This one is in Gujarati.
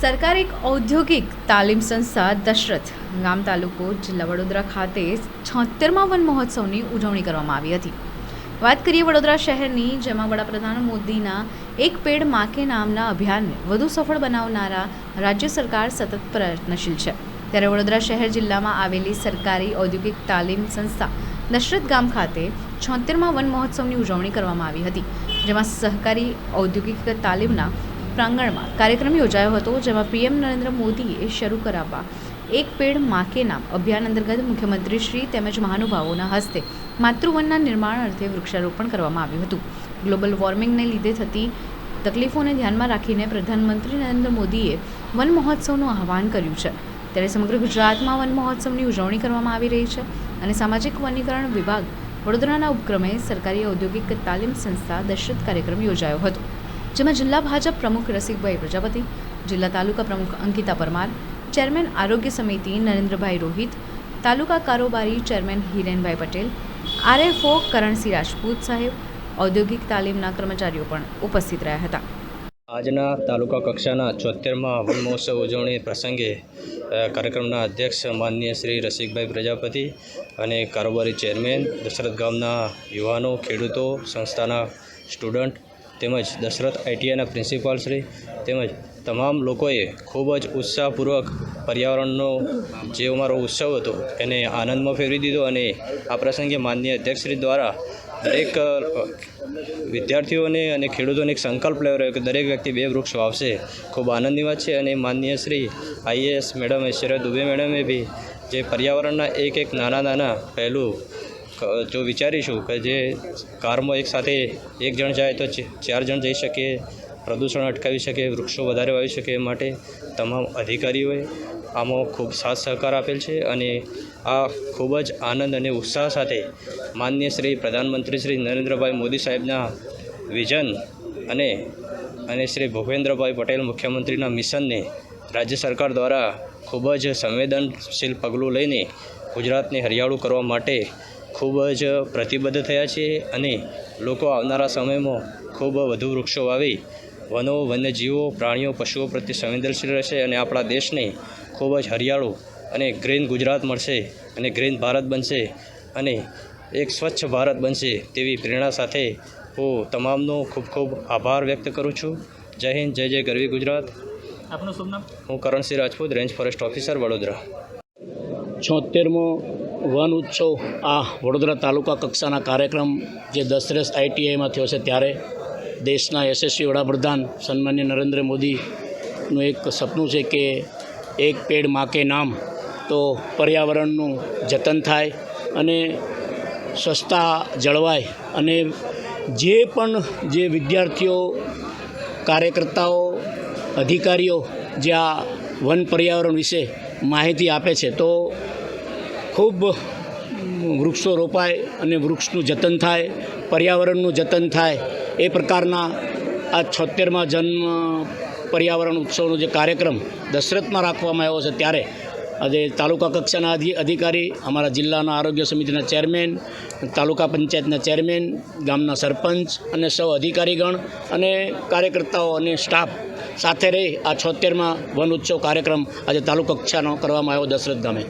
સરકારી ઔદ્યોગિક તાલીમ સંસ્થા દશરથ ગામ તાલુકો જિલ્લા વડોદરા ખાતે છોતેરમા વન મહોત્સવની ઉજવણી કરવામાં આવી હતી. વાત કરીએ વડોદરા શહેરની, જેમાં વડાપ્રધાન મોદીના એક પેડ માકે નામના અભિયાનને વધુ સફળ બનાવનારા રાજ્ય સરકાર સતત પ્રયત્નશીલ છે. ત્યારે વડોદરા શહેર જિલ્લામાં આવેલી સરકારી ઔદ્યોગિક તાલીમ સંસ્થા દશરથ ગામ ખાતે છોતેરમાં વન મહોત્સવની ઉજવણી કરવામાં આવી હતી, જેમાં સહકારી ઔદ્યોગિક તાલીમના પ્રાંગણમાં કાર્યક્રમ યોજાયો હતો, જેમાં પીએમ નરેન્દ્ર મોદીએ શરૂ કરાવવા એક પેડમાં નામ અભિયાન અંતર્ગત મુખ્યમંત્રી શ્રી તેમજ મહાનુભાવોના હસ્તે માતૃવનના નિર્માણ અર્થે વૃક્ષારોપણ કરવામાં આવ્યું હતું. ગ્લોબલ વોર્મિંગને લીધે થતી તકલીફોને ધ્યાનમાં રાખીને પ્રધાનમંત્રી નરેન્દ્ર મોદીએ વન મહોત્સવનું આહવાન કર્યું છે. ત્યારે સમગ્ર ગુજરાતમાં વન મહોત્સવની ઉજવણી કરવામાં આવી રહી છે અને સામાજિક વનીકરણ વિભાગ વડોદરાના ઉપક્રમે સરકારી ઔદ્યોગિક તાલીમ સંસ્થા દશરથ કાર્યક્રમ યોજાયો હતો. જેમાં જિલ્લા ભાજપ પ્રમુખ રસિકભાઈ પ્રજાપતિ, જિલ્લા તાલુકા પ્રમુખ અંકિતા પરમાર, ચેરમેન આરોગ્ય સમિતિ નરેન્દ્રભાઈ રોહિત, તાલુકા કારોબારી ચેરમેન હિરેનભાઈ પટેલ, આરએફઓ કરણસિંહ રાજપૂત સાહેબ, ઔદ્યોગિક તાલીમના કર્મચારીઓ પણ ઉપસ્થિત રહ્યા હતા. આજના તાલુકા કક્ષાના છોતેરમાં વન મહોત્સવ ઉજવણી પ્રસંગે કાર્યક્રમના અધ્યક્ષ માનનીય શ્રી રસિકભાઈ પ્રજાપતિ અને કારોબારી ચેરમેન દશરથ ગામના યુવાનો, ખેડૂતો, સંસ્થાના સ્ટુડન્ટ તેમજ દશરથ આઈટીઆઈના પ્રિન્સિપાલ શ્રી તેમજ તમામ લોકોએ ખૂબ જ ઉત્સાહપૂર્વક પર્યાવરણનો જે અમારો ઉત્સવ હતો એને આનંદમાં ફેરવી દીધો અને આ પ્રસંગે માનનીય અધ્યક્ષશ્રી દ્વારા દરેક વિદ્યાર્થીઓને અને ખેડૂતોને એક સંકલ્પ લેવો રહ્યો કે દરેક વ્યક્તિ બે વૃક્ષ વાવશે. ખૂબ આનંદની વાત છે અને માનનીય શ્રી આઈએએસ મેડમ ઐશ્વર્યા દુબે મેડમે બી જે પર્યાવરણના એક એક નાના નાના પહેલું જો વિચારીશું કે જે કારમાં એક સાથે એક જણ જાય તો ચાર જણ જઈ શકે, પ્રદૂષણ અટકાવી શકે, વૃક્ષો વધારે વાવી શકે એ માટે તમામ અધિકારીઓએ આમાં ખૂબ સાથ સહકાર આપેલ છે અને આ ખૂબ જ આનંદ અને ઉત્સાહ સાથે માનનીય શ્રી પ્રધાનમંત્રી શ્રી નરેન્દ્રભાઈ મોદી સાહેબના વિઝન અને અને શ્રી ભૂપેન્દ્રભાઈ પટેલ મુખ્યમંત્રીના મિશનને રાજ્ય સરકાર દ્વારા ખૂબ જ સંવેદનશીલ પગલું લઈને ગુજરાતને હરિયાળું કરવા માટે ખૂબ જ પ્રતિબદ્ધ થયા છે અને લોકો આવનારા સમયમાં ખૂબ વધુ વૃક્ષો વાવી વનો વન્યજીવો પ્રાણીઓ પશુઓ પ્રત્યે સંવેદનશીલ રહેશે અને આપણા દેશને ખૂબ જ હરિયાળું અને ગ્રીન ગુજરાત મળશે અને ગ્રીન ભારત બનશે અને એક સ્વચ્છ ભારત બનશે તેવી પ્રેરણા સાથે હું તમામનો ખૂબ ખૂબ આભાર વ્યક્ત કરું છું. જય હિન્દ જય જય ગરવી ગુજરાત. આપનું શુભ નામ? હું Karansinh Rajput range forest officer Vadodara. છોતેરમો વન ઉત્સવ આ વડોદરા તાલુકા કક્ષાના કાર્યક્રમ જે દશરથ આઈટીઆઈમાં થયો છે ત્યારે દેશના યશસ્વી વડાપ્રધાન સન્માન્ય નરેન્દ્ર મોદીનું એક સપનું છે કે એક પેડમાં કે નામ તો પર્યાવરણનું જતન થાય અને સ્વચ્છતા જળવાય અને જે પણ જે વિદ્યાર્થીઓ, કાર્યકર્તાઓ, અધિકારીઓ જે આ વન પર્યાવરણ વિશે માહિતી આપે છે તો ખૂબ વૃક્ષો રોપાય અને વૃક્ષનું જતન થાય, પર્યાવરણનું જતન થાય, એ પ્રકારના આ છોતેરમાં જન્મ, પર્યાવરણ ઉત્સવનો જે કાર્યક્રમ દશરથમાં રાખવામાં આવ્યો છે ત્યારે આજે તાલુકા કક્ષાના અધિ, અધિકારી, અમારા જિલ્લાના આરોગ્ય સમિતિના ચેરમેન, તાલુકા પંચાયતના ચેરમેન, ગામના સરપંચ અને સૌ અધિકારીગણ અને કાર્યકર્તાઓ અને સ્ટાફ સાથે રહી આ છોતેરમાં વન ઉત્સવ કાર્યક્રમ આજે તાલુકા કક્ષાનો કરવામાં આવ્યો દશરથ ગામે